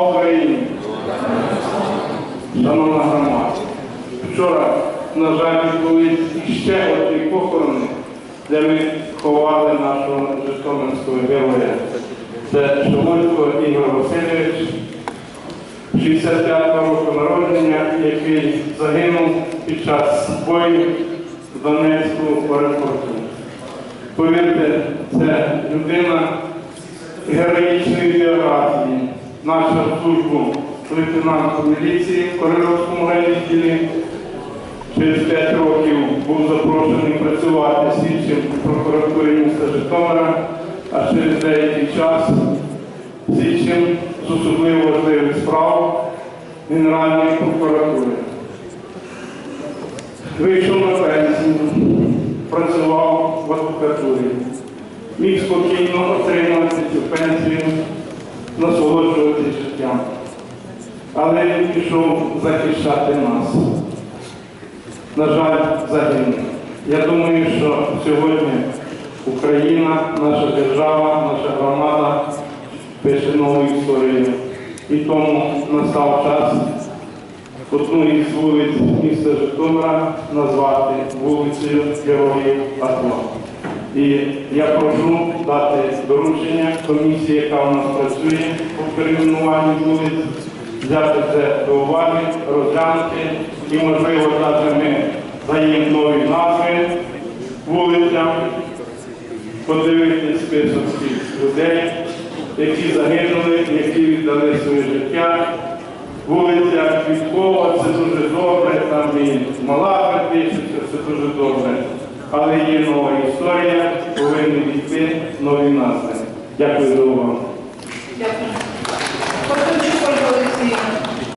Україні! Шановна громада, вчора, на жаль, відбулись іще одні похорони, де ми ховали нашого Житомирського героя. Це Шумулько Ігор Васильович, 65 року народження, який загинув під час бою в Донецьку аеропорту. Повірте, це людина героїчної біографії. Наша службу лейтенанту міліції в Корольовському райвідділі через 5 років був запрошений працювати слідчим в прокуратурі міста Житомира, а через деякий час слідчим з особливо важливих справ Генеральної прокуратури. Вийшов на пенсію, працював в адвокатурі, міг спокійно отримати цю пенсію, насолоджуватися. Але він пішов захищати нас. На жаль, загинув. Я думаю, що сьогодні Україна, наша держава, наша громада пише нову історію. І тому настав час одну із вулиць міста Житомира назвати вулицею Героїв АТО. І я прошу дати доручення комісії, яка у нас працює по перейменуванню вулиць, взяти це до уваги, розглянути і, можливо, навіть ми даємо нові назви вулицям, подивитися список цих людей, які загинули, які віддали своє життя. Вулиця Квіткова, це дуже добре, там і мала практичниця, це дуже добре. Але є нова історія, повинні йти нові назви. Дякую за увагу.